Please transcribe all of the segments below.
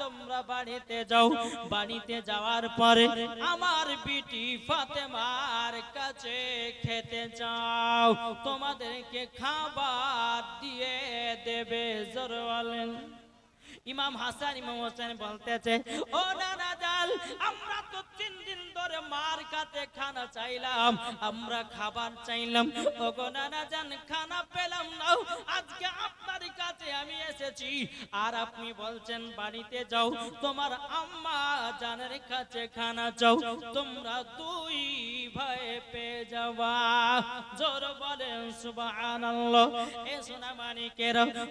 তোমরা বাড়িতে যাও। বাড়িতে যাওয়ার পরে আমার বিটি ফাতেমার কাছে খেতে যাও তোমাদেরকে খাবার দিয়ে দেবে জোর ইমাম হাসান, ইমাম হোসেন বলতেছে, ও নানা জাল, আমরা তো ধরে মার কাছে খানা চাইলাম, আমরা খাবার চাইলাম। ও গো নানা জান, খানা পেলাম না। আজকে আপনার কাছে আমি এসেছি, আর আপনি বলছেন, বাড়িতে যাও, তোমার আম্মা জানের কাছে খানা চাও, তোমরা দুই ভাই পেয়ে যাওয়া জোর বলেন, সুবহানাল্লাহ। এ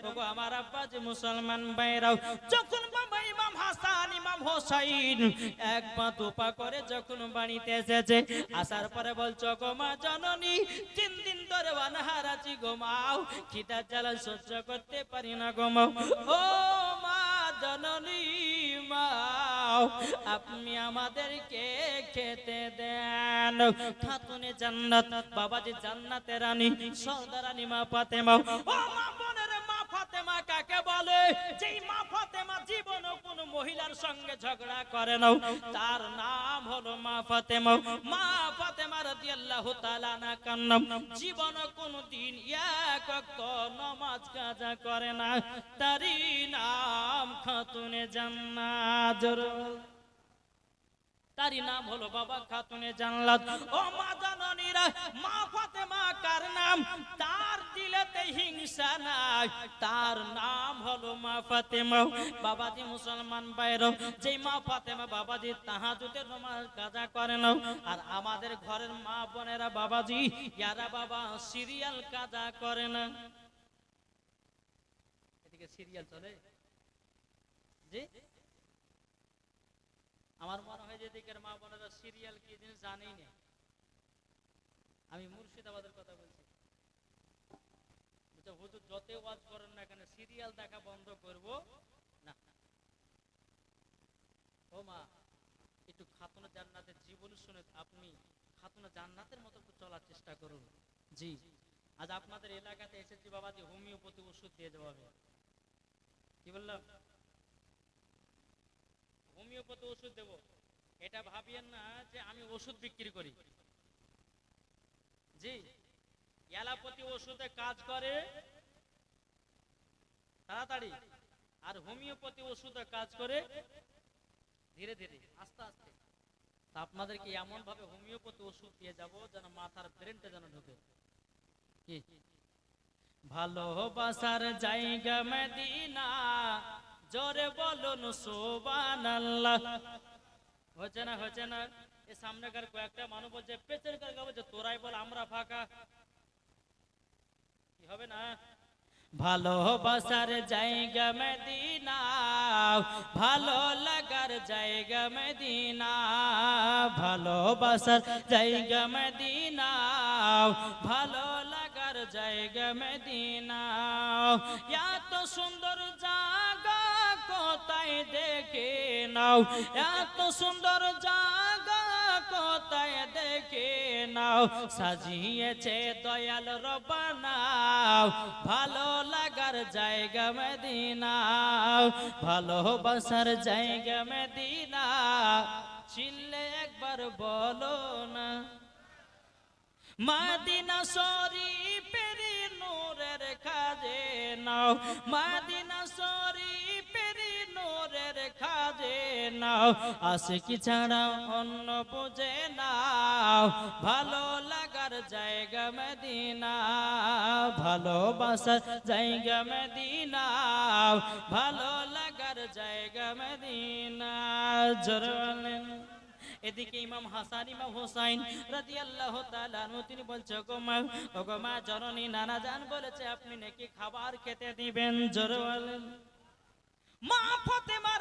ওগো আমার আব্বাজি মুসলমান ভাইরাও, যখন বাবা ইমাম হাসান, ইমাম হোসাইন, এক পা দুপা করে যখন বাড়িতে এসেছে। আসার পরে বলছো, গো মা জননী, তিন দিন ধরে অনাহারাছি গোমাও খিদা জ্বালা সহ্য করতে পারি না গোমাও ও মা জননী মাও আপনি আমাদেরকে খেতে দেন। খাতুনে জান্নাত, বাবাজি জান্নাতের রানী সর্দারানী মা ফাতেমা। ও মা বোনের মা ফাতেমা তার নাম হলো মা মা ফাতেমা রাদিয়াল্লাহু তাআলা না কান্নাম জীবন কোন দিন এক ওয়াক্ত নামাজ কাজা করে না। তারই নাম খাতুনে জান্নাত। জরুর তারই নাম হলো বাবা খাতুনে জান্নাত। ও মা জননীরা, মা ফাতেমা কার নাম? তার দিলেতে হিংসা নাই। তার নাম হলো মা ফাতেমা। বাবাজি মুসলমান বাইর যেই মা ফাতেমা, বাবাজি তাহাজুদের নামাজ কাজা করে না আর আমাদের ঘরের মা বোনেরা, বাবাজি, ইয়ারা বাবা সিরিয়াল কাজা করে না। এদিকে সিরিয়াল চলে। জি? আমার মনে হয় যে দিকের মা বোনেরা সিরিয়াল কি জিনিস জানেই না। আমি মুর্শিদাবাদের কথা বলছি। হুজুর যত ওয়াজ করেন না এখানে সিরিয়াল দেখা বন্ধ করব? না। ও মা, একটু খাতুনা জান্নাতের জীবন শুনে আপনি খাতুনা জান্নাতের মতো চলার চেষ্টা করুন। জি। আজ আপনাদের এলাকাতে এসেছি বাবাজি, হোমিওপ্যাথি ওষুধ দিয়ে দেওয়া হবে কি বললাম? হোমিওপ্যাথি ওষুধ দেব। এটা ভাবিয়েন না যে আমি ওষুধ বিক্রি করি। জি অ্যালোপ্যাথি ওষুধে কাজ করে। তাড়াতাড়ি। আর হোমিওপ্যাথি ওষুধে কাজ করে। ধীরে ধীরে, আস্তে আস্তে। আপনাদেরকে এমন ভাবে হোমিওপ্যাথি ওষুধ দিয়ে যাব যেন মাথার ব্রেনটা যেন ঢুকে। কি? ভালোবাসার জায়গা মদিনা। জোরে বলুন, সুবহানাল্লাহ। হচ্ছে না হচ্ছে না? এই সামনেকার কয়েকটা মানুষ বলছে পেছনের কার বলছে তোরাই বল, আমরা ফাঁকা। কি হবে না? ভালোবাসার জায়গা মদিনা ভালো লাগার জায়গা মদিনা ভালোবাসার জায়গা মদিনা ভালো লাগার জায়গা মদিনা। এত সুন্দর জাগা কোথায় দেখে নাও? এত সুন্দর জাগা কোথায় দেখে নাও? সাজিয়েছে দয়াল রবানাও ভালো লাগার জায়গা মদিনা। ভালোবাসার জায়গা মদিনা। চিল্লে একবার বলো না। মাদিনা শরীফের নূরের কাজে নাও, মাদিনা শরীফের নূরের কাজে নাও আসে কি ছাড়া অন্য বুঝে নাও, ভালো লাগার জায়গা মদিনা ভালোবাসার জায়গা মদিনা, ভালো লাগার জায়গা মদিনা, জোর এদিকে ইমাম হাসান, ইমাম হোসাইন রাদিয়াল্লাহু তাআলা তিনি বলছে গো মা গো মা, জননী নানা জান বলেছে, আপনি নাকি খাবার খেতে দিবেন? জোরে বলেন। মা ফাতেমা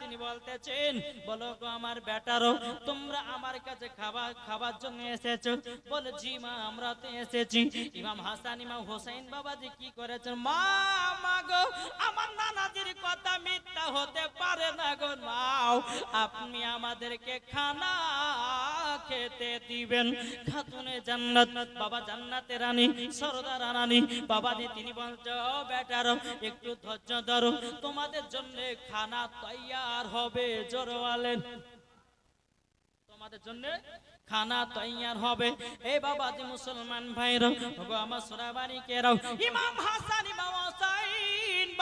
তিনি বলতেছেন, বলো গো আমার বেটারো, তোমরা আমার কাছে খাবার খাবার জন্য এসেছ? বলে, জি মা, আমরা তো এসেছি। ইমাম হাসান, ইমাম হোসেন বাবাজি কি করেছেন? মা গো, আমার নানাজির কথা মিথ্যা হতে পারে না গো মাও আপনি আমাদেরকে খানা খেতে দিবেন। খাতুনে জান্নাত, বাবা জান্নাতে রানী, সরদার রানী বাবা দি তিনি বলছে ও বেটার, একটু ধৈর্য ধরো, তোমাদের জন্য খানা তৈয়ার হবে জোরওয়ালেন তোমাদের জন্য খানা তৈয়ার হবে। এই বাবা যে মুসলমান ভাইরা আমার সোনাবাড়ি কেরাও ইমাম হাসান ইমাম হোসাইন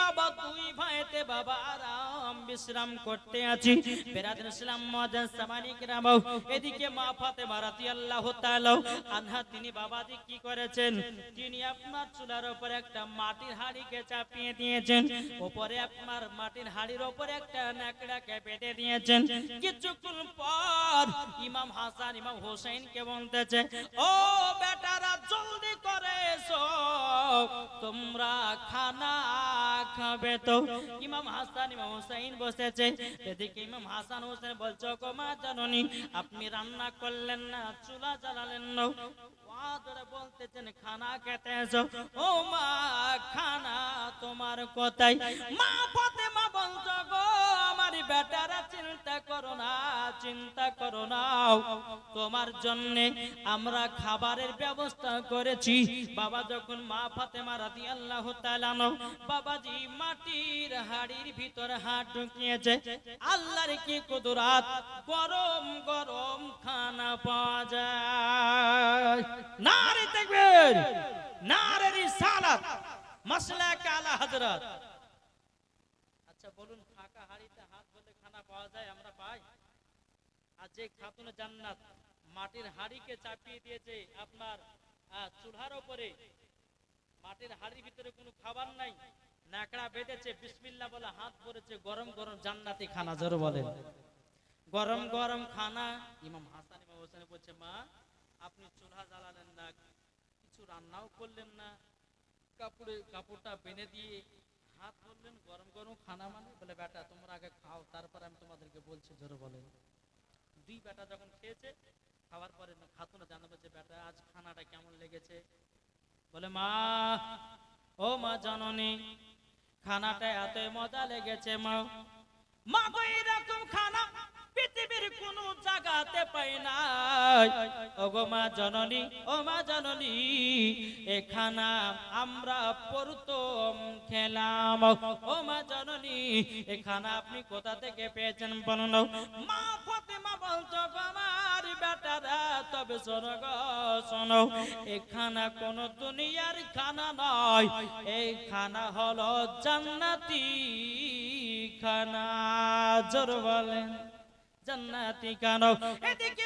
বাবা, দুই ভাইতে বাবা, আরাম বিশ্রাম করতে আছি। বেরাদুল ইসলাম মজাজ সামানি কেরামাও এদিকে মা ফাতেমা রাদিয়াল্লাহু তাআলা আনহা, তিনি বাবাজি কি করেছেন? তিনি আপনার চুলার উপর একটা মাটির হাড়িকে চাপিয়ে দিয়েছেন। উপরে আপনার মাটির হাড়ির উপরে একটা ন্যাকড়াকে বেঁধে দিয়েছেন। কিছুক্ষণ পর ইমাম হাসান, ইমাম হোসেন কে বলতেছে, ও বেটারা, জলদি করে তোমরা খানা খাবে তো। ইমাম হাসান, ইমাম হোসেন বসেছে। এদিকে ইমাম হাসান হোসেন বলছো গো মা জাননি, আপনি রান্না করলেন না, চুলা জ্বালালেন না। ওয়া ধরে বলতেছেন মা তোমার মা জন্য আমরা খাবারের ব্যবস্থা করেছি। বাবা যখন মা ফাতেমা রাদি আল্লাহ বাবাজি মাটির হাড়ির ভিতরে হাত ঢুকিয়েছে। আল্লাহর কি কুদরাত? গরম গরম খানা পাওয়া যায়। নারে দেখবেন নারে রিসালাত। মাসলা কালা হযরত। আচ্ছা বলুন হাড়িতে হাত বলে খানা পাওয়া যায় আমরা পাই? আর যে খাতুন জান্নাত মাটির হাড়িকে চাপিয়ে দিয়েছে আপনার আহ, চুলহার উপরে মাটির হাড়ির ভিতরে কোনো খাবার নাই নাকড়া বেঁধেছে বিসমিল্লাহ বলে হাত পড়েছে গরম গরম জান্নাতি খানা জোর বলেন। গরম গরম খানা ইমাম হাসান ইমাম হোসেন বলছে মা আপনি চুলা জ্বালালেন না, কিছু রান্নাও করলেন না, কাপড়ে, কাপড়টা বেঁধে দিয়ে হাত ধরলেন, গরম গরম খানা মানে বলে, বেটা, তোমরা আগে খাও, তারপর আমি তোমাদেরকে বলছি, জোরে বলেন। দুই বেটা যখন খেয়েছে, খাওয়ার পরে খাতুনা জানাবে যে, বেটা, আজ খানাটা কেমন লেগেছে? বলে, মা, ও মা জননী, খানাটা এত মজা লেগেছে মা। মা গো এরকম কোন পাই নাই। ও গো মা জননী, ও মা জননী এ খানা আমরা প্রথম খেলাম। ও মা জননী এ খানা আপনি কোথা থেকে পেয়েছেন বলুন? মা ফাতেমা বলতো আমার বেটারা, তবে শোনো শোনো এ খানা কোন দুনিয়ার খানা নয়। এই খানা হলো জান্নাতি খানা। জোর বলেন। জান্নাতি এদিকে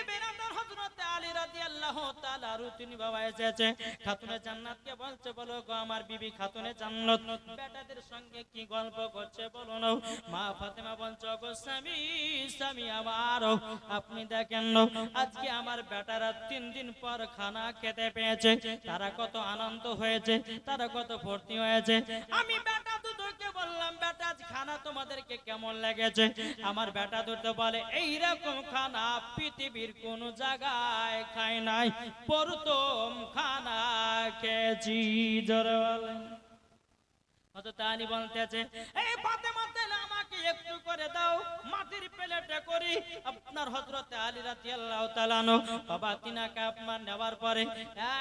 হযরত আলী রাদিয়াল্লাহু তাআলা আর তিনি বাবা এসেছে। খাতুনে জান্নাতকে বলছে বলো গো আমার বিবি খাতুনে জান্নাত। বেটাদের সঙ্গে কি গল্প করছে বলো না। মা ফাতেমা বলছে গো স্বামী স্বামী আমার আপনি দেখেন না, আজকে আমার বেটারা তিন দিন পর খানা খেতে পেয়েছে। তারা কত আনন্দ হয়েছে তারা কত ভর্তি হয়েছে। আমি বেটা দুটোকে বললাম খানা তোমাদেরকে কেমন লেগেছে? আমার বেটা দুটো বলে, এইরকম খানা পৃথিবীর কোন জায়গায় খায় নাই। প্রথম খানা খেয়েছি। জোরে বলেন। হয়তো বলতেছে, এই ফাতেমা, তাহলে আমাকে একটু করে দাও, মাটির প্লেটে করি। আপনার হযরতে আলী রাদিয়াল্লাহু তাআলা আনহু, বাবা, তিনাকে আপনার নেওয়ার পরে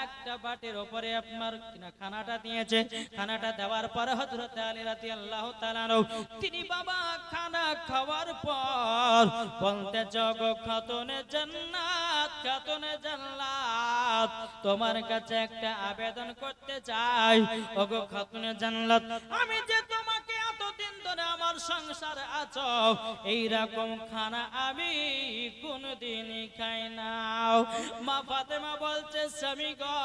একটা বাটির উপরে আপনার খানাটা দিয়েছে। খানাটা দেওয়ার পরে হযরতে আলী রাদিয়াল্লাহু তাআলা আনহু, তিনি বাবা, খানা খাওয়ার পর বলতে জগ খাতুনে জান্নাত খাতুনে জান্নাত, তোমার কাছে একটা আবেদন করতে চাই। ওগো খাতুনে জান্নাত, আমি যে তোমাকে এতদিন ধরে আমার সংসার আছো, এইরকম খানা আমি কোনদিনই খাই নাও মা ফাতেমা বলছে, স্বামী গো,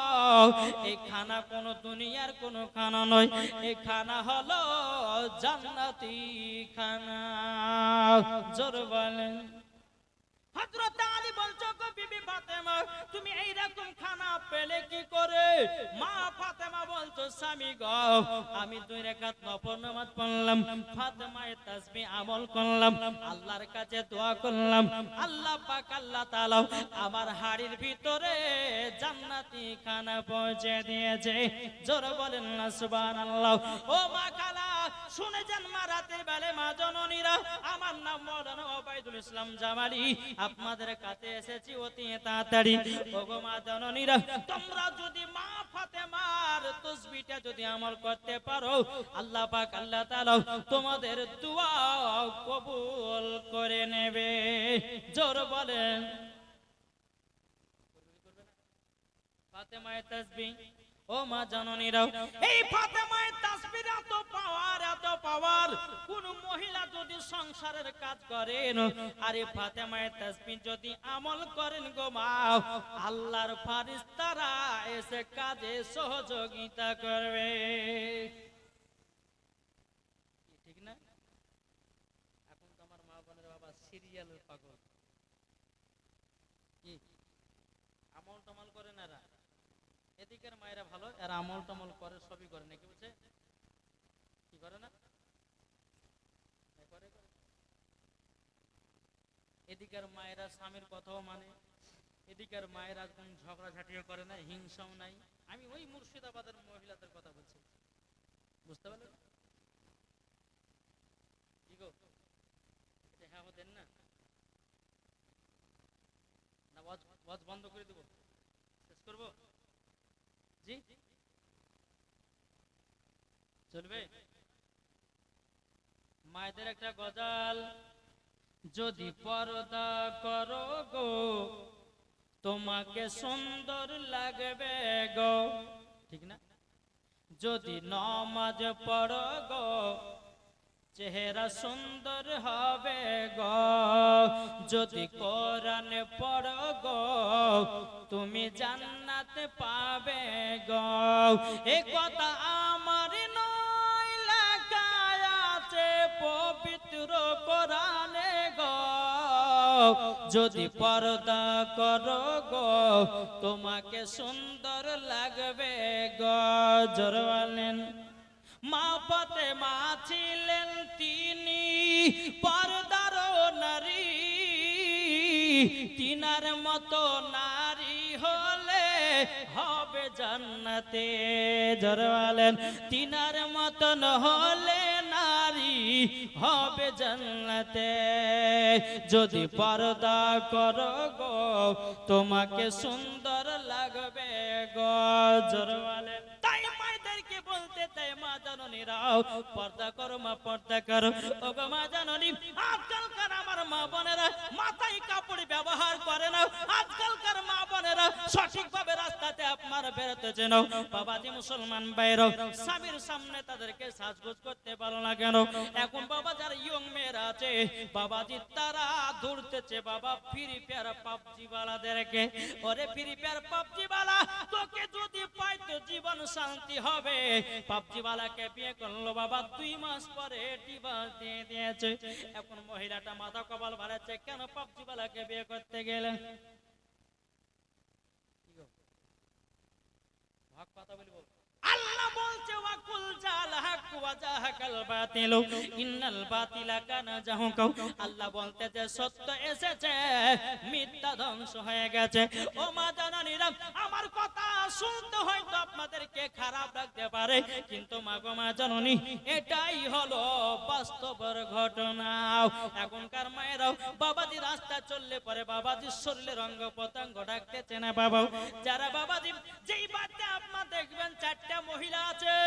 এই খানা কোন দুনিয়ার কোন খানা নয় এই খানা হলো জান্নাতি খানা। জোর বলেন। হযরত আলী বলছো গো পেলে কি করে? মা ফাতেমা বলছো স্বামী গো, আমি দুই রাকাত নফল নামাজ পড়লাম। ফাতেমায়ে তাসবিহ আমল করলাম, আল্লাহর কাছে দোয়া করলাম। আল্লাহ পাক, আল্লাহ তাআলা আমার হাড়ির ভিতরে জান্নাতি খানা পৌঁছে দিয়েছে। জোরে বলেন না, সুবহানাল্লাহ। ও মা খালা মা রাতের বেলে মা জননীরা। আমার নাম ইসলাম জামালি। আপনাদের কাছে এসেছি অতি তাড়াতাড়ি। ওগো মা জননীরা, তোমরা যদি মা যদি আমল করতে পারো, আল্লাহ পাক, আল্লাহ তাআলা তোমাদের দোয়া কবুল করে নেবে। জোর বলেন। ফাতেমায়ে তাসবিহ। ও মা জননীরাও, এই ফাতেমায় তাসবির এত পাওয়ার এত পাওয়ার কোন মহিলা যদি সংসারের কাজ করেন, আরে এই তাসবির যদি আমল করেন গো মা, আল্লাহর ফারিস্তারা এসে কাজে সহযোগিতা করবে কি ঠিক না এখন তো আমার মা বোনের বাবা সিরিয়ালের পাগল কি আমল টমল করে না এরা এদিকের মায়েরা ভালো, এরা আমল টমল করে, সবই করে। নাকি বুঝছে কি করে না? করে। এদিকের মায়েরা স্বামীর কথাও মানে এদিকের মায়েরা ঝগড়া ঝাঁটিও করে না, হিংসাও নাই। আমি ওই মুর্শিদাবাদের মহিলাদের কথা বলছি। বুঝতে পারলেন? হ্যাঁ না? বন্ধ করে দেবো। শেষ করব? চলবে? মায়েদের একটা গজাল। যদি পর্দা করো গো, তোমাকে সুন্দর লাগবে গো। ঠিক না? যদি নমাজ পড়ো গো, চেহারা সুন্দর হবে গো। যদি কোরআন পড়ো গো তুমি জান্নাতে পাবে গো। এ কথা আমার নয়, লেখায় আছে পবিত্র কোরআনে গো। যদি পর্দা করো গো, তোমাকে সুন্দর লাগবে গো। জোরওয়ালেন মা পথে মা ছিলেন তিনি পর্দার নারী। তিনার মতো নারী হলে হবে জান্নাতে। জরওয়ালেন তিনার মতন হলে নারী হবে জান্নাতে। যদি পর্দা করো গো, তোমাকে সুন্দর লাগবে গো। জরওয়ালেন জননীরাও পর্দা করো মা, পর্দা করো। ও গো মা জননী, আজকালকার আমার মা বোনেরা মাথায় কাপড় ব্যবহার করে না। আজকালকার মা বোনেরা সঠিকভাবে রাস্তাতে আপনার বেরোতে যেন বাবাজি মুসলমান বাইরেও স্বামীর সামনে তাদেরকে সাজগোজ করতে পারো না কেন? এখন বাবা যারা ইয়ং মেয়েরা আছে, বাবাজি তারা দৌড়তেছে বাবা ফিরি পেয়ারা পাবজি বালাদেরকে। ওরে ফিরি পেয়ার পাবজি বালা, তোকে যদি পাই তো জীবন শান্তি হবে। পাবজি বালাকে বিয়ে করল বাবা, দুই মাস পরে ডিভোর্স দিয়ে দিয়েছে। এখন মহিলাটা মাথা কপাল বাড়াচ্ছে, কেন পাবজি বালাকে বিয়ে করতে গেলে? ভাগ কথা বলি বল। আল্লাহ বলছে, ওয়াকুল জাল হক বাতিল। ইন্নাল বাতিলা কানা জাহুকা আল্লাহ বলতে যে, সত্য এসেছে, মিথ্যা ধ্বংস হয়ে গেছে। ও মা জানানিরা আমার কথা শুনতে হয়তো আপনাদেরকে খারাপ লাগতে পারে, কিন্তু মা গো মা জাননি, এটাই হলো বাস্তবের ঘটনা। এখনকার মায়েরাও, বাবাজি রাস্তা চললে পরে বাবাজির শরীরের অঙ্গ পতঙ্গ ডাকতেছে না বাবা যারা বাবাজি, যেই বাচ্চা আপনার দেখবেন, চারটা মহিলা আছে।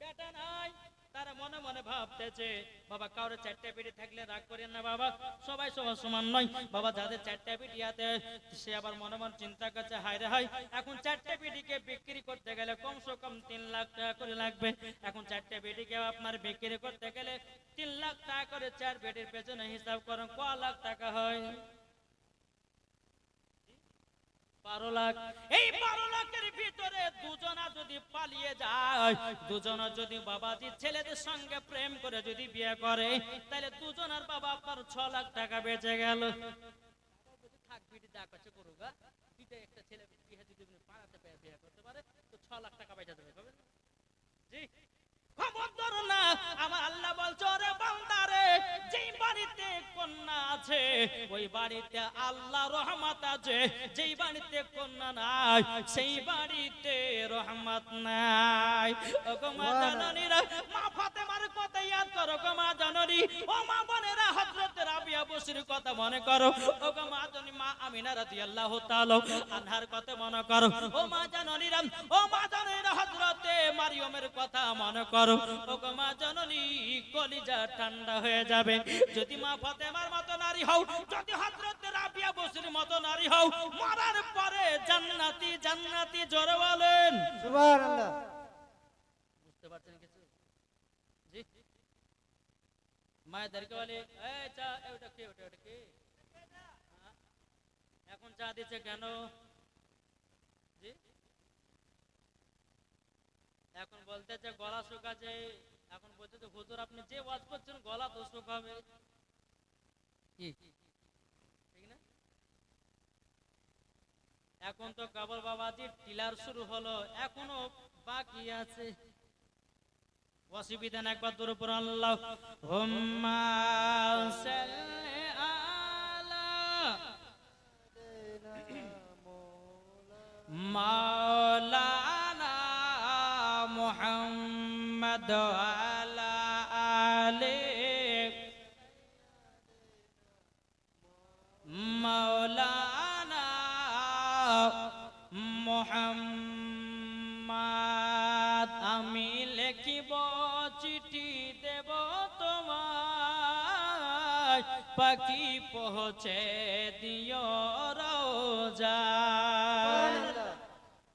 বেটা নাই, তারা মনে মনে ভাবতেছে, বাবা কারোর চারটা পিঠে থাকলে রাগ করেন না বাবা, সবাই সবার সমান নয়। বাবা, যাদের চারটা পিঠি আছে, সে আবার মনে মনে চিন্তা করছে, হায় হায়, এখন চারটা পিঠিকে বিক্রি করতে গেলে কমসে কম তিন লাখ টাকা করে লাগবে। এখন চারটা পিঠিকে আপনার বিক্রি করতে গেলে তিন লাখ টাকা করে চার পেটির পেছনে হিসাব করেন, ক লাখ টাকা হয়? বারো লাখ এই বারো লাখের ভিতরে দুজনা যদি পালিয়ে যায়, দুজনা যদি বাবাজি ছেলেদের সঙ্গে প্রেম করে যদি বিয়ে করে, তাহলে দুজনের বাবা আপনার ছ লাখ টাকা বেঁচে গেল থাক যা করছে করুক গা। একটা ছেলে বিয়ে যদি পাড়াতে বিয়ে করতে পারে তো ছ লাখ টাকা বেঁচে দেবে জি খবর না, আমার আল্লাহ বলছো রে বান্দারে যেই বাড়িতে কন্যা আছে ওই বাড়িতে আল্লাহ রহমত আছে। যেই বাড়িতে কন্যা নাই সেই বাড়িতে রহমত নাই। ওগো মা জাননীরা মনে করো। মা কলিজা ঠান্ডা হয়ে যাবে। যদি মা ফাতেমার মতো নারী হও, যদি হযরত রাবিয়া বসির মতো নারী হও, মরার পরে জান্নাতি জান্নাতি জোরে বলেন। সুবহানাল্লাহ বুঝতে পারছেন কিছু জি বলে ওটা ওটা কে হ্যাঁ? এখন চা দিচ্ছে কেন? এখন বলতেছে গলা শুকাছে এখন বলতেছে হুজুর, আপনি যে ওয়াজ করছেন, গলা তো শুকাবে। না? এখন তো কাবল বাবাজি টিলার শুরু হলো। এখনও বাকি আছে। অসুবিধা একবার দূর উপর আল্লাহ। হুম্মা মুহাম্মদ পৌঁছে দিও রোজা।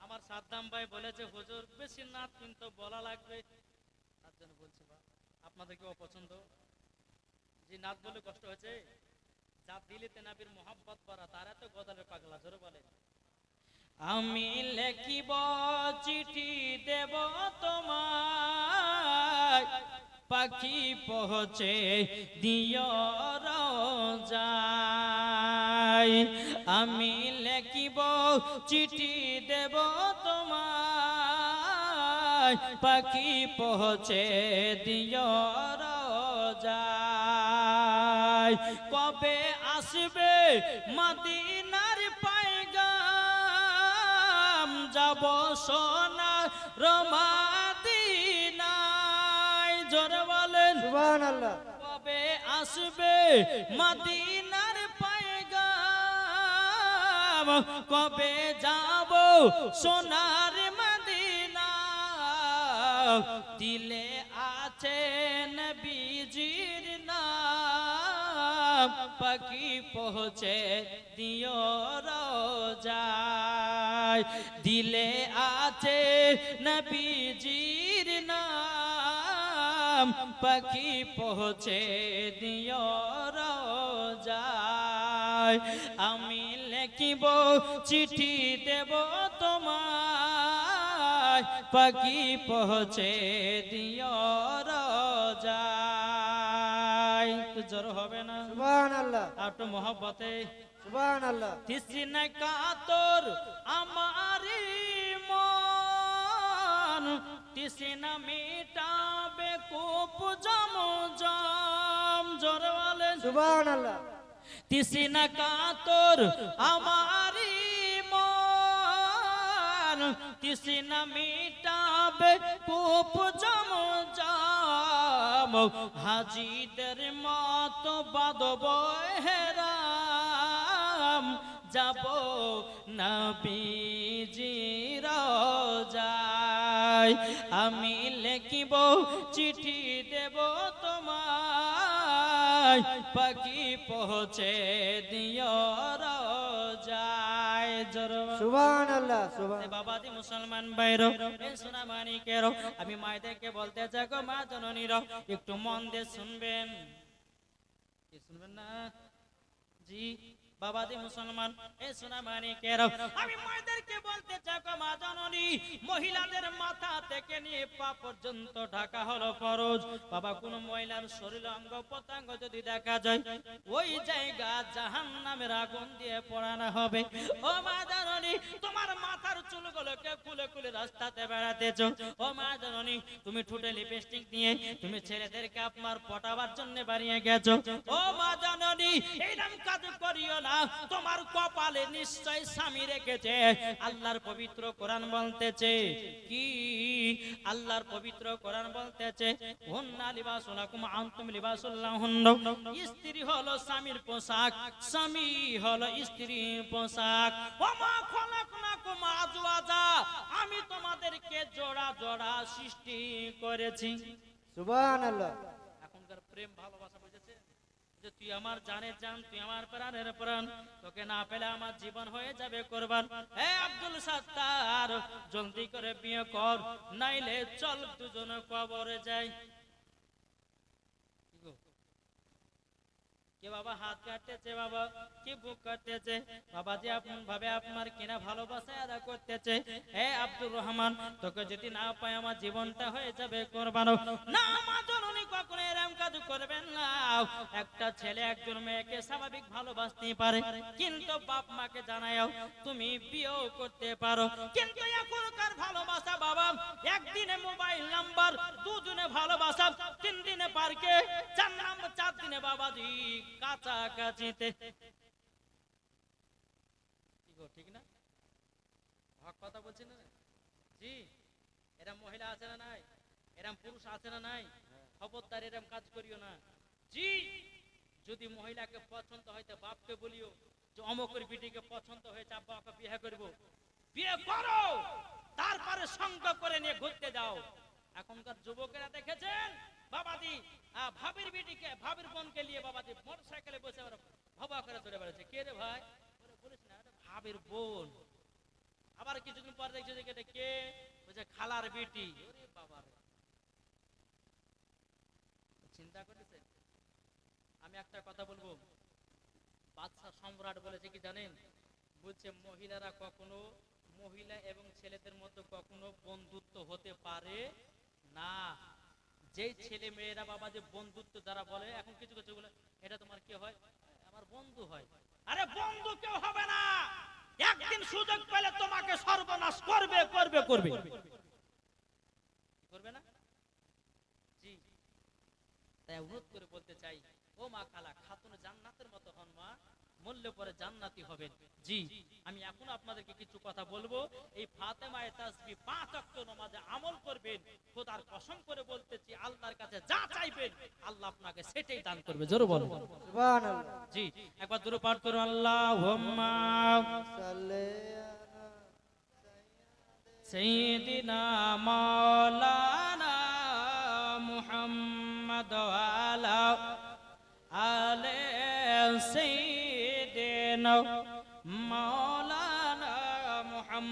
আমার সাদ্দাম ভাই বলেছে হুজুর বেশি নাচ কিন্তু বলা লাগবে। তার জন্য বলছি বা আপনাদের কি অপছন্দ যে নাচ বলে কষ্ট হয়েছে যা দিলিতে নাবির মোহাব্বত করা তারা তো গদালের পাগলা জোরে বলে আমি লেখিব চিঠি দেব তোমার পাখি পৌঁছে দিও রোজাই আমি লেখিব, চিঠি দেব তোমার পাখি পৌঁছে দিও রোজাই কবে আসবে মদিনার পাইগাম যাব সোনা রমাদিনায় সুবহানাল্লাহ। কবে আসবে মদিনার পায়গাম? কবে যাব সোনার মদিনা? দিলে আছে নবীজির নাম। পাখি পৌঁছে দিও রোজায়। দিলে আছে নবীজির নাম। পাখি পৌঁছে দিও আমি লিখিব চিঠি দেব তোমার পাখি পৌঁছে দিও তো জোর হবে না? একটু মহব্বতে। কাতর আমারি মন। তিসিনা মিটাবে কোপ জম জম জোরে। বলেন সুবহানাল্লাহ তিসিনা কাতর আমারি মন তিসিনা মিটাবে কোপ জম জম। হাজিদের মত বাদব হেরাম যাব নবীজি রোজায়। আমি লিখিব চিঠি দেব তোমায়। পাখি পৌঁছে দিও রোজায়। জোর সুবহানাল্লাহ সুবহান বাবাজি মুসলমান বাইরো এ সোনা মানিকেরো আমি মায়েদেরকে বলতে চাই গো মা জননীরা একটু মন দিয়ে শুনবেন। কি শুনবেন না? জি। বাবাজি মুসলমান, এ সোনা মানিকেরো আমি মায়েদেরকে বলতে গো মা জননী, মহিলাদের মাথা থেকে নিয়ে পা পর্যন্ত ঢাকা হলো ফরজ। বাবা, কোন মহিলার শরীর, অঙ্গ প্রত্যঙ্গ যদি দেখা যায়, ওই জায়গা জাহান নামের আগুন দিয়ে পড়ানো হবে। ও মা জননী, তোমার মাথার চুলগুলোকে খুলে খুলে রাস্তাতে বেড়াতেছ। ও মা জননী, তুমি ঠোঁটে লিপস্টিক দিয়ে তুমি ছেলেদেরকে আপনার পটাবার জন্য বাড়িয়ে গেছো। ও মা জননী এইরকম কাজ করিও না। না তোমার কপালে নিশ্চয় স্বামী রেখেছে। আল্লাহর পবিত্র কোরআন বলতেছে কি? আল্লাহর পবিত্র কোরআন বলতেছে হুন্না লিবাসুলাকুম আনতুম লিবাসুল্লাহুন্না স্ত্রী হলো স্বামীর পোশাক স্বামী হলো স্ত্রীর পোশাক। ওমা খলাকনাকুম আজওয়াজা আমি তোমাদেরকে জোড়া জোড়া সৃষ্টি করেছি। সুবহান আল্লাহ এখনকার প্রেম ভালোবাসা যে তুই আমার জানের জান, তুই আমার প্রাণের প্রাণ, তোকে না পেলে আমার জীবন হয়ে যাবে কোরবান। হে আব্দুল সাত্তার, জলদি করে বিয়ে কর, নাইলে চল দুজন কবরে যাই কি গো? কে বাবা হাত কাটতেছে বাবা? কি বুক কাটতেছে? বাবা যে আপন ভাবে আপনার কিনা ভালোবাসা আদা করতেছে। হে আব্দুর রহমান, তোকে যদি না পাই আমার জীবনটা হয়ে যাবে কোরবানো না আমার জননী কখনো এরম কাজ করবেন না। একটা ছেলে, একজন মেয়েকে স্বাভাবিক ভালোবাসতে পারে। কিন্তু বাপ মাকে জানাও তুমি বিয়েও করতে পারো। কিন্তু এখনকার ভালোবাসা বাবা, একদিনে মোবাইল নাম্বার, দুদিনে ভালোবাসা তিন দিনে পার্কে, চার নাম্বার চার দিনে বাবাজি কাছাকাছিতে। ঠিক না? হক কথা বলছেন না জি, এরম মহিলা আছে না নাই? এরম পুরুষ আছে না নাই? খবরদার এরম কাজ করিও না। জি, যদি মহিলাকে পছন্দ হয়তো বাপকে বলিও যে বিটিকে পছন্দ হয়েছে বিয়ে করব। বিয়ে করো! তারপরে সঙ্গ করে নিয়ে ঘুরতে যাও। এখনকার যুবকেরা দেখেছেন? ভাবির ভাবির বোনকে নিয়ে বসে ওরা ভাবা করে চলে বেড়াচ্ছে। কে রে ভাই? বলিস না ভাবির বোন। আবার কিছুদিন পর দেখছে যে এটা কে? বলছে, খালার বেটি। বাবা চিন্তা আমি একটা কথা বলব। বাদশা সম্রাট বলেছে কি জানেন? বলছে, মহিলারা কখনো মহিলা এবং ছেলেদের মধ্যে কখনো বন্ধুত্ব হতে পারে না। যেই ছেলে মেয়েরা বাবা যে বন্ধুত্ব যারা বলে, এখন কিছু কিছু বলে, এটা তোমার কি হয়? আমার বন্ধু হয়। আরে বন্ধু কেউ হবে না। একদিন সুযোগ পেলে তোমাকে সর্বনাশ করবে করবে করবে। করবে না? জি। তাই অনুরোধ করে বলতে চাই, ও মা খালা খাতুন জান্নাতের মতো হন মা। মরলে পরে জান্নাতি হবেন। জি আমি এখন আপনাদেরকে কিছু কথা বলব। এই ফাতেমায়ে তাসবি পাঁচ ওয়াক্ত নামাজে আমল করবেন। খোদার কসম করে বলতেছি আল্লাহর কাছে যা চাইবেন আল্লাহ আপনাকে সেটাই দান করবে। জোরে বলুন। জি একবার দূরে পাঠ করুন আল্লাহুম্মা সাল্লি আলা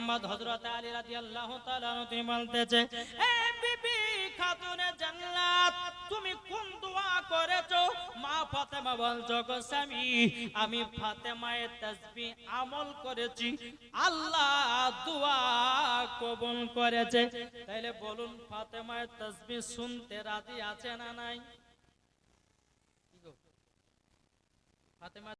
মোহাম্মদ হযরত আলী রাদিয়াল্লাহু তাআলা বলতেছে, এ বিবি জান্নাত, তুমি কোন দোয়া করেছ? মা ফাতেমা বলছো আমি ফাতেমায়ে তাসবিহ আমল করেছি, আল্লাহ দোয়া কবুল করেছে। বলুন, ফাতেমায়ে তাসবিহ শুনতে রাজি আছে না নাই? ফাতেমা